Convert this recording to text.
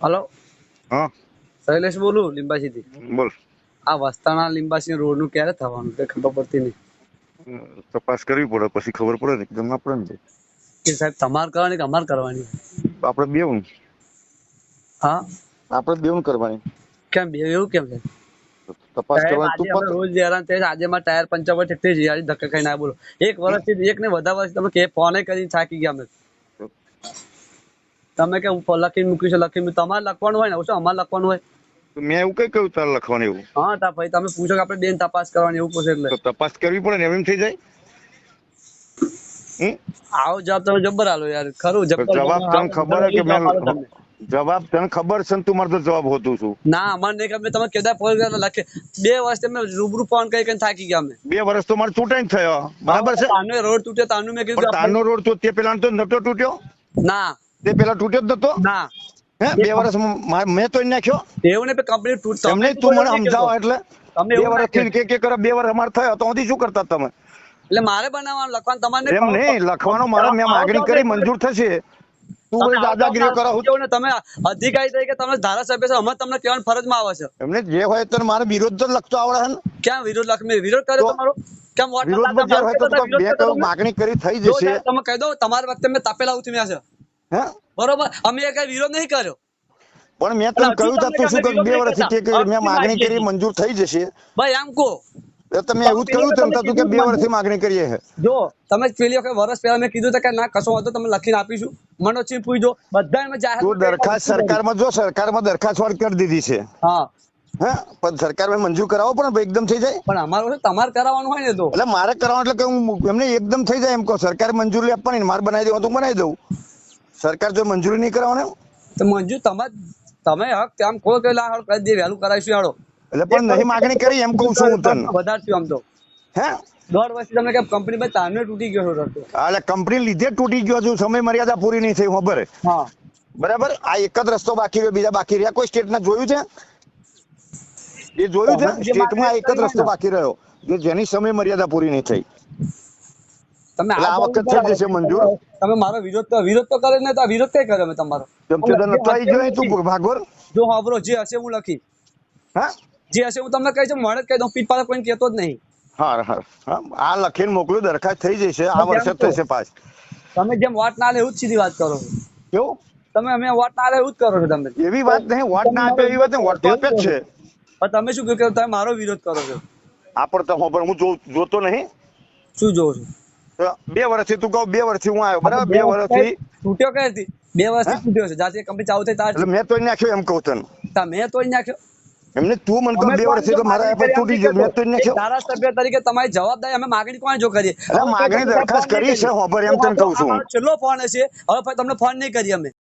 Hello. હા. શૈલેષ બોલું લીંબાસીથી બોલ. આ વસ્તાણા લિંબાસી રોડનું ક્યારે થવાનું તે ખબર પડતી નહીં. તપાસ કરવી પડે પછી ખબર પડે ને એકદમ આપણે ને. કે સાહેબ તમારે કરવાની કે અમારે કરવાની? આપણે બેવું હા? આપણે બેવું કરવાની. કેમ બે એવું કેમ છે? તપાસ કરવા તું પણ રોજ હેરાન છીએ. આજે મારા ટાયર પંચર પર ઠેઠી જઈ આજે ધક્કા ખાઈને ના બોલો. એક વર્ષથી એક ને વધારે વર્ષ તમે કે ફોન કરીને થાકી ગયા અમે. તમે કે હું લખીને મૂક્યું છે લખીને. તમારે લખવાનું હોય ને શું અમારે લખવાનું હોય? મેં એવું કઈ કહ્યું તારે લખવાનું એવું? હા તા ભાઈ તમે પૂછો કે આપણે બેન તપાસ કરવાની એવું પૂછે એટલે. તપાસ કરવી પડે ને એમ થઈ જાય? આવો જવાબ તમે જબ્બર આલો યાર ખરું જવાબ તમને ખબર કે મેં જવાબ તને ખબર છે તું મારે તો જવાબ હોતું છું. ના અમાર નહીં ખબર તમે કેદા ફોન કર્યા લખે. બે વર્ષ તમે રૂબરૂ ફોન કરી કરીને થાકી ગયા અમે. બે વર્ષ તો મારે તૂટે થયો. બરાબર છે? તાનો રોડ તૂટ્યો તાનું મેં કીધું તાનો રોડ તો તે પેલા તો નતો તૂટ્યો? ના. તે પેલા તૂટ્યો જ નતો? ના. હે બે વર્ષ મેં તો નાખ્યો. એવું ને કંપની તૂટ તમને તું મને સમજાવો એટલે. તમને બે વર્ષ કે કે કરે બે વર્ષ અમારે થયો તો હજી શું કરતા તમે? એટલે મારે બનાવવાનું લખવાનું તમારે એમ નહીં લખવાનો મારે મેં માગણી કરી મંજૂર થશે. તું વળી દાદાગીરીઓ કરો ને તમે અધિકારી તરીકે તમે ધારાસભ્ય છો અમે તમને કહેવાની ફરજમાં આવે છે. એમને જે હોય તો મારે વિરોધ તો લખતો આવડે ને. ક્યાં વિરોધ લખ મેં વિરોધ કર્યો તમારો? કેમ વોટ? જે હોય તો વિરોધ? માગણી કરી થઈ જશે. તમે કહી દો તમારા વખતે મેં તાપેલા ઉતમ્યા છે. હે? બરોબર. અમે કઈ વિરોધ નહીં કર્યો. પણ મેં તમને કહ્યું તા શું કે બે વર્ષથી કે મેં. માગણી કરી મંજૂર થઈ જશે. ભાઈ આમ કો તમે એવું જ કહ્યું તેમ તું કે બે વર્ષથી માગણી કરીએ છે જો તમે પેલી વખત વર્ષ પહેલા મેં કીધું કે ના કશો વાંધો તમે લખીને આપીશું. મનોજસિંહ પૂછજો. બધા મેં જાહેર તું દરખાસ્ત સરકારમાં જો સરકારમાં દરખાસ્ત વાળ કરી દીધી છે. હા. હા? પણ સરકારમાં મંજૂર કરાવો પણ એકદમ થઈ જાય? પણ અમારું તમારે કરાવવાનું હોય ને તો. એટલે મારે કરાવવાનું એટલે કે હું એમને એકદમ થઈ જાય એમ કહો. સરકારે મંજૂરી આપવાની મારે બનાવી દેવા તો બનાવી દઉં. સરકાર જો મંજૂરી નહીં કરવાની તો મંજૂર તમે તમે હક તેમ કહો કે લા હળ કરી દે વહેલું કરાવીશું હાલો. એટલે પણ નહીં માગણી કરી એમ કહું છું હું તને. વધારશું આમ તો. હે? દોઢ વર્ષથી તમે કે કંપની ભાઈ તારને તૂટી ગયો છો એટલે કંપની લીધે તૂટી ગયો છું સમય મર્યાદા પૂરી નહીં થઈ ખબર હા. બરાબર? આ એક જ રસ્તો બાકી રહ્યો બીજા બાકી રહ્યા. કોઈ સ્ટેટના જોયું છે? એ જોયું છે? સ્ટેટમાં એક જ રસ્તો બાકી રહ્યો જે જેની સમય મર્યાદા પૂરી નહીં થઈ. તમે આ વખત થઈ જશે મંજૂર. તમે મારો વિરોધ વિરોધ તો કરે ને તો વિરોધ કઈ કર્યો તમારો? ગયો તું ભાગવર? જો હાવરો જે હશે હું લખી. હા? જે હશે હું તમને કહી છું મળે કહી દઉં પાછળ કોઈને કહેતો જ નહીં. હા હા હા. આ લખીને મોકલું દરખાસ્ત થઈ જશે આ વર્ષે થશે પાસ તમે જેમ વાત ના લે એવું જ સીધી વાત કરો. કેવું? તમે અમે વાત ના લે એવું જ કરો છો તમે. એવી વાત નહીં વાત ના આપે એવી વાત નહીં વાત તો આપે જ છે. પણ તમે શું કહ્યું કે તમે મારો વિરોધ કરો છો? આ પણ હું જોતો નહીં. શું જોઉં છો? બે વર્ષથી તું કહું બે વર્ષથી હું આવ્યો બરાબર? બે વર્ષથી છૂટ્યો હતી બે વર્ષથી છૂટ્યો છે. જાતે કંપની ચાલુ થઈ તાર મેં તોય નાખ્યો એમ કહું તને. મેં તોડી નાખ્યો. એમને તું મને કહું બે વર્ષથી તો મારા પર તૂટી ગયો મેં તો નાખ્યો. ધારાસભ્ય તરીકે તમારી જવાબદારી અમે માગણી કોણ જો કરીએ? અરે માગણી દરખાસ્ત કરી છે, હોબર એમ તને કહું છું. છેલ્લો ફોન હશે. હવે તમને ફોન નહીં કરીએ અમે.